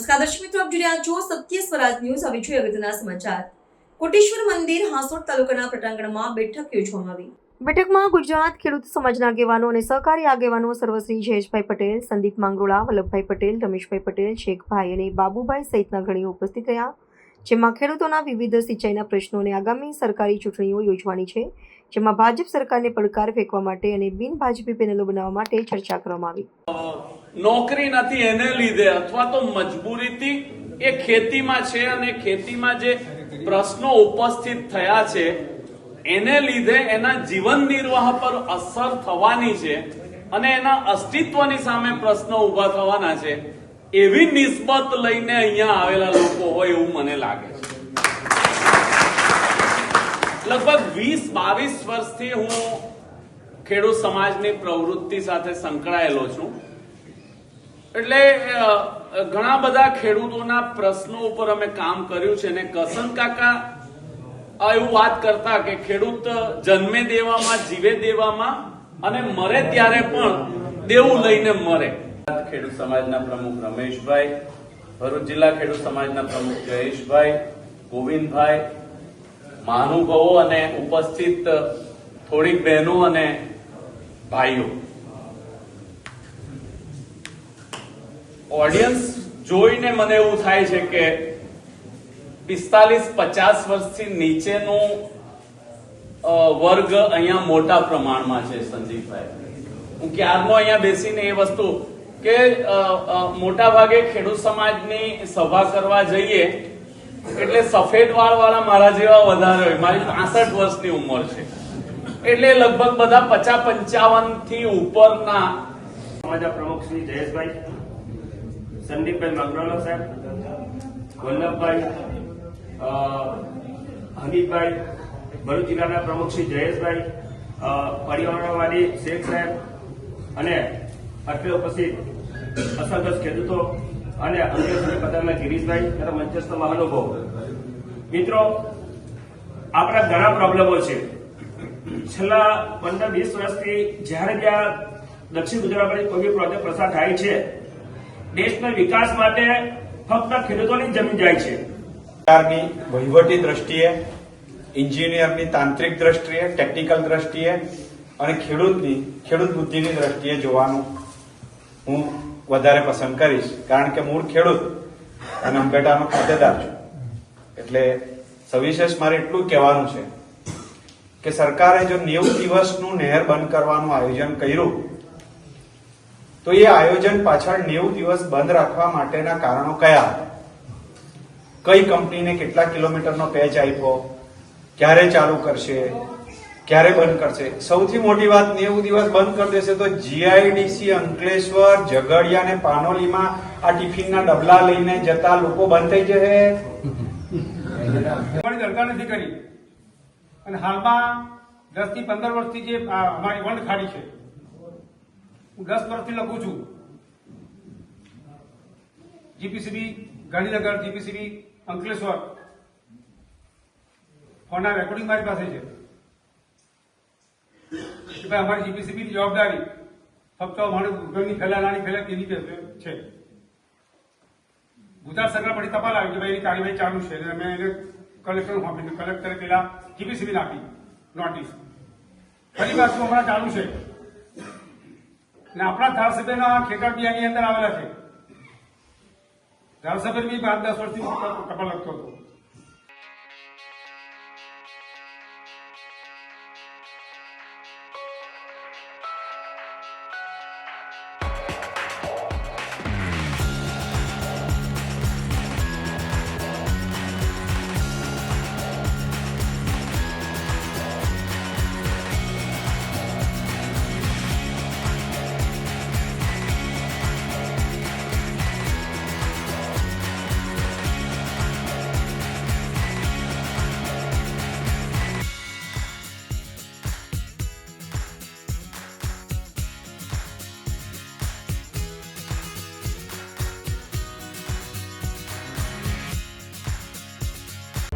નમસ્કાર, દર્શક મિત્રો, આપ જોઈ રહ્યા છો સત્ય સ્વરાજ ન્યૂઝ. હવે જોઈએ અગત્યના સમાચાર. કોટેશ્વર મંદિર હાંસોડ તાલુકાના પટાંગણમાં બેઠક યોજવામાં આવી. બેઠકમાં ગુજરાત ખેડૂત સમાજના આગેવાનો અને સહકારી આગેવાનો સર્વશ્રી જયેશભાઈ પટેલ, સંદીપ માંગરોળા, વલ્લભભાઈ પટેલ, રમેશભાઈ પટેલ, શેખભાઈ અને બાબુભાઈ સહિતના ઘણી ઉપસ્થિત રહ્યા. જેમાં ખેડૂતોના વિવિધ સિંચાઈના પ્રશ્નોને આગામી સરકારી ચૂંટણીઓ યોજવાની છે, જેમાં ભાજપ સરકારને પડકાર ફેંકવા માટે અને બિન ભાજપી પેનલો બનાવવા માટે ચર્ચા કરવામાં આવી. નોકરી નથી એને લીધે અથવા તો મજબૂરીથી એ ખેતીમાં છે અને ખેતીમાં જે પ્રશ્નો ઉપસ્થિત થયા છે, એને લીધે એના જીવન નિર્વાહ પર અસર થવાની છે અને એના અસ્તિત્વની સામે પ્રશ્નો ઊભા થવાના છે. એવી નિસ્બત લઈને અહીંયા આવેલા લોકો હોય એવું મને લાગે છે. લગભગ વીસ, બાવીસ વર્ષથી હું ખેડૂત સમાજની પ્રવૃત્તિ સાથે સંકળાયેલો છું. એટલે ઘણા બધા ખેડૂતોના પ્રશ્નો ઉપર અમે કામ કર્યું છે અને કસન કાકા એવું વાત કરતા કે ખેડૂત જન્મે દેવામાં, જીવે દેવામાં અને મરે ત્યારે પણ દેવું લઈને મરે. ખેડૂત સમાજના પ્રમુખ રમેશભાઈ, ભરૂચ જિલ્લા ખેડૂત સમાજના પ્રમુખ જયેશભાઈ, ગોવિંદભાઈ મહાનુભાવો અને ઉપસ્થિત થોડીક બહેનો અને ભાઈઓ. ઓડિયન્સ જોઈને મને એવું થાય છે કે પિસ્તાલીસ પચાસ વર્ષથી નીચેનું વર્ગ અહીંયા મોટા પ્રમાણમાં છે સંદીપભાઈ હું ક્યારનો અહીંયા બેસીને એ વસ્તુ કે મોટા ભાગે ખેડૂત સમાજની સભા કરવા જઈએ એટલે સફેદ વાળ વાળા મારા જેવા વધારે હોય. મારી પાસઠ વર્ષની ઉંમર છે. એટલે લગભગ બધા પચાસ પંચાવનથી ઉપરના સમાજના પ્રમુખ શ્રી જયેશભાઈ સંદીપભાઈ મંગરોલા સાહેબ વલ્લભભાઈ હમીદભાઈ ભરૂચ જિલ્લાના પ્રમુખ શ્રી જયેશભાઈ અ, પર્યાવરણવાદી શેખ સાહેબ અને અત્રે પછી અસંખ્ય ખેડૂતો અને અંગ્રેજ પધારેલા ગિરીશભાઈ તથા મંચસ્થ મહાનુભાવો મિત્રો, આપણા ઘણા પ્રોબ્લેમો છે. છેલ્લા પંદર વીસ વર્ષથી જ્યારે ત્યાં દક્ષિણ ગુજરાતમાં કોઈ બી પ્રોજેક્ટ પસાર થાય છે, દેશના વિકાસ માટે ફક્ત ખેડૂતોની જમીન જાય છે. સરકારની વહીવટી દ્રષ્ટિએ, એન્જિનિયરની તાંત્રિક દ્રષ્ટિએ, ટેકનિકલ દ્રષ્ટિએ અને ખેડૂતની, ખેડૂત બુદ્ધિની દ્રષ્ટિએ જોવાનું હું વધારે પસંદ કરીશ, કારણ કે મૂળ ખેડૂત અને અંબેટાનો ખાતેદાર છું. એટલે સવિશેષ મારે એટલું કહેવાનું છે કે સરકારે જો નેવું દિવસનું નહેર બંધ કરવાનું આયોજન કર્યું, તો એ આયોજન પાછળ નેવું દિવસ બંધ રાખવા માટેના કારણો કયા? કઈ કંપનીને કેટલા કિલોમીટરનો પેચ આપ્યો? ક્યારે ચાલુ કરશે? ક્યારે બંધ કરશે? સૌથી મોટી વાત નેવું દિવસ બંધ કરી દેશે તો જીઆઈડીસી અંકલેશ્વર, ઝઘડિયા ને પાનોલીમાં આ ટિફિનના ડબલા લઈને જતા લોકો બંધ થઈ જશે. દરકાર નથી કરી. અને હાલમાં દસથી પંદર વર્ષથી જે અમારી વંડ ખાડી છે, હું દસ વર્ષથી લખું છું. GPCB Gandhinagar GPCB Ankleshwar. ફોનના રેકોર્ડિંગ મારી પાસે છે. કે ભાઈ અમારી જીપીસીબી જવાબદારી ફક્ત અમારે ઘરની ફેલા તેની રીતે છે? ગુજરાત સરકાર પછી તપાલ આવી કે ભાઈ એની કાર્યવાહી ચાલુ છે. અને મેં એને કલેક્ટર આપી કલેક્ટરે પેલા જીપીસીબી આપી નોટિસ ફરી પાછું હમણાં ચાલુ છે? ને આપણા ધારાસભ્યના ખેતર બી અંદર આવેલા છે. ધારાસભ્ય બી પાંચ દસ વર્ષથી ટપાલ લખતો હતો.